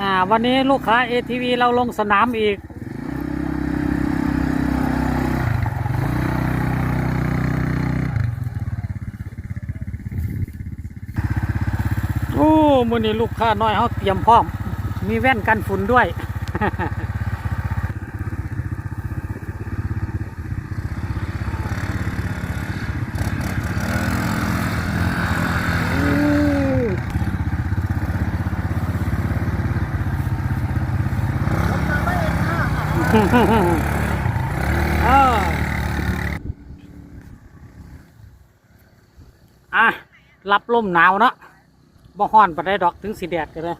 อ่าวันนี้ลูกค้า ATV เราลงสนามอีก โอ้มือนี้ลูกค้าน้อยเขาเตรียมพร้อม มีแว่นกันฝุ่นด้วย อะรับลมหนาวเนาะบ่ฮ้อนปานได้ดอกถึงสีแดดกันเลย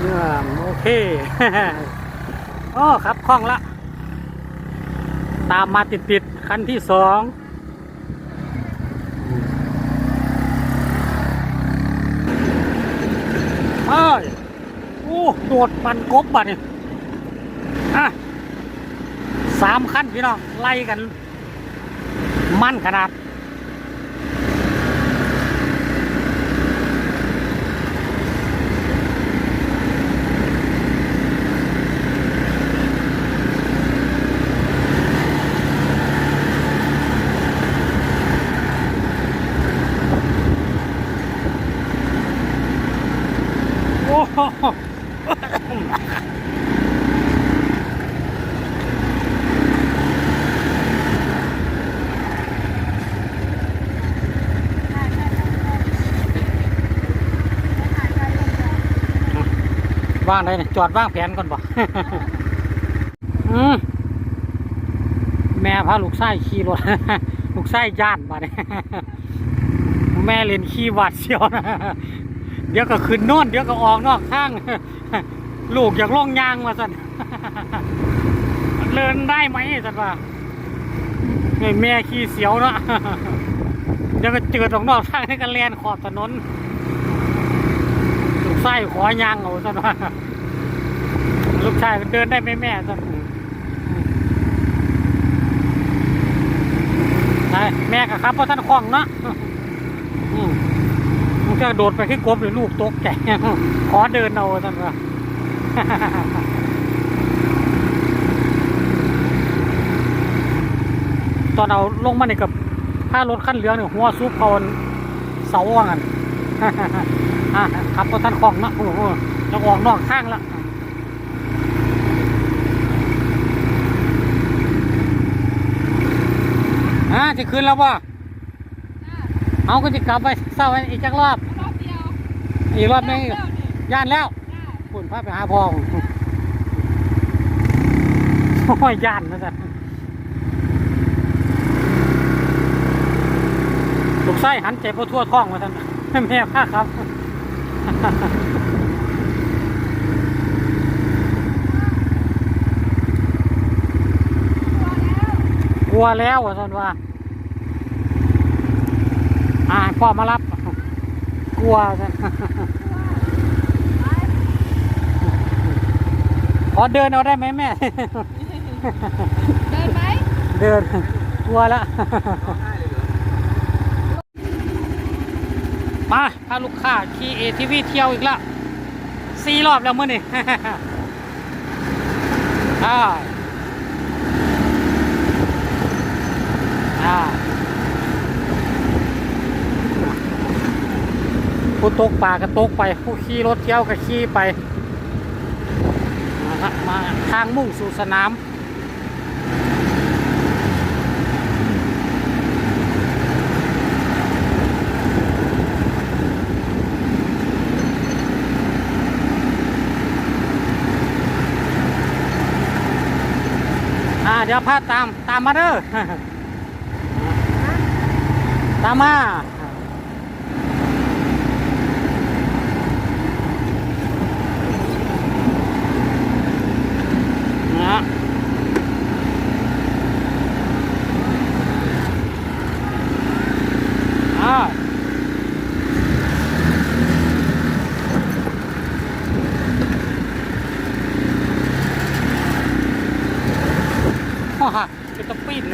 เยี่ยโอเคโอ้ครับคล่องละ ตามมาติดๆคันที่สอง เอ้ยโอ้โดดปันกบบัดนี่อะสามขั้นพี่น้องไล่กัน มั่นขนาด โอ้โห ว่างได้จอดว่างแผนก่อนบ่แม่พาลูกไส้ขี่รถลูกไส้ย่านมาเนี่ยแม่เล่นขี่วาดเสียวนะเดี๋ยวก็ขึ้นโน่นเดี๋ยวก็ออกนอกทาง ลูกอยากล่องยางมาสันเลินได้ไหมสันว่าไอแม่ขี่เสียวเนาะเดี๋ยวก็เจอตรงนอกทางให้กันแลนขอบถนน ลูกชายขอยางเอาซะหน่อยลูกชายมันเดินได้ไหมแม่ซะไหนแม่กับครับเพราะท่านคล่องเนาะมันจะโดดไปขึ้นกบหรือลูกตกใจขอเดินเอาท่านว่าตอนเอาลงมาเนี่ยกับถ้ารถขั้นเหลือเนี่ยหัวซุปเขาเสาว่างัน อะครับเพราะท่านคล่องเนาะโอ้โหจะออกนอกข้างละอะจะคืนแล้วป่ะเอาก็จะกลับไปเศร้าอีกจักรอบรอบเดียวอีกรอบนึงแล้วนี่ย่านแล้วปุ่นพาไปหาพ่อโอ้ยย่านนะจ๊ะลูกไส้หันใจพอทั่วท้องมาท่านแม่พาครับ กลัวแล้วอะท่านว่า อ่าพ่อมารับ กลัวท่านขอเดินเอาได้ไหมแม่ เดินไหม เดิน กลัวแล้ว มาพาลูกค้าขี่เอทีวีเที่ยวอีกแล้วสี่รอบแล้วเมื่อนี่อ่าอ่าผู้ตกป่าก็ตกไป ผู้ขี่รถเที่ยวก็ขี่ไปมาทางมุ่งสู่สนาม อ่าเดี๋ยวพาตามตามมาเด้อตามมานะอ่า ฮ่าฮ่า เป็นตะปิ้น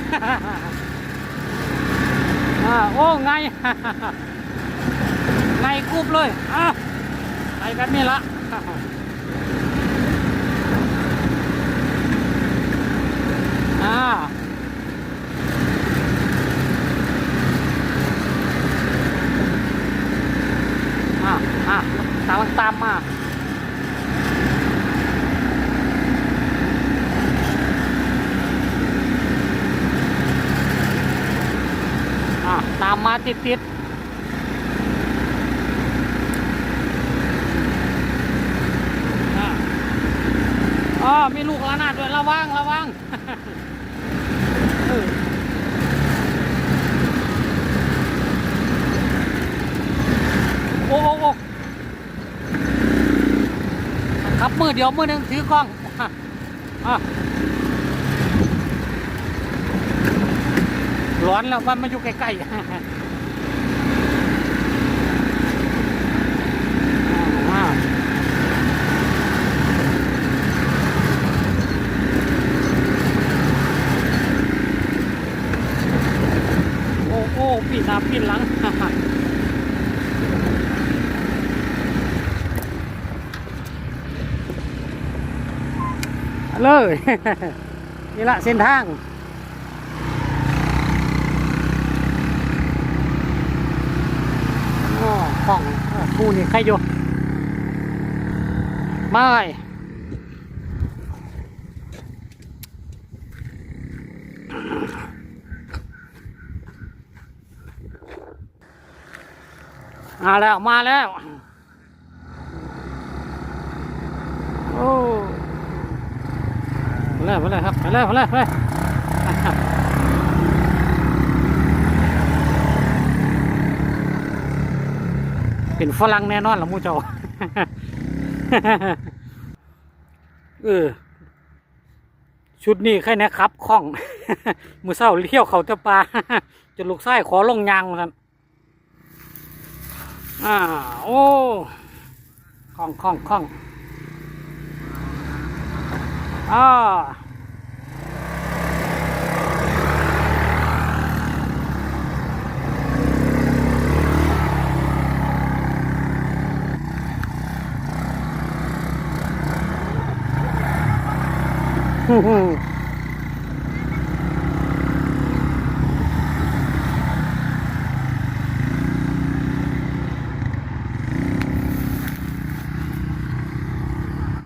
อ่าโอ้ไงไงกรูบเลยอะไปกันนี่ละ อ่าอ่าอ่าตามตามมา อะตามมาติดติดอ๋อมีลูกระนาดด้วยระวังระวังโอ้โอ้โอ้ขับมือเดียวมือหนึ่งถือกล้องอะอะ ร้อนแล้วมันมาอยู่ใกล้ๆอ่โอ้โอ้ปีนาปีหลังเลยนี่ละเส้นทาง อ๋อ ของคู่นี่ใครอยู่ไม่มาแล้ว มาแล้ว โอ้ไปเลยไปเลยครับไปเลยไปเลยไปเลย เป็นฝรั่งแน่นอนละมูเจ้า เออ ชุดนี้แค่นี้ครับคล่อง มือเศร้าเลี้ยวเขาแตะปลาจนลูกไส้ขอลงยางมันอ่า โอ้คล่องคล่องคล่องอ่า ฮึ่มๆ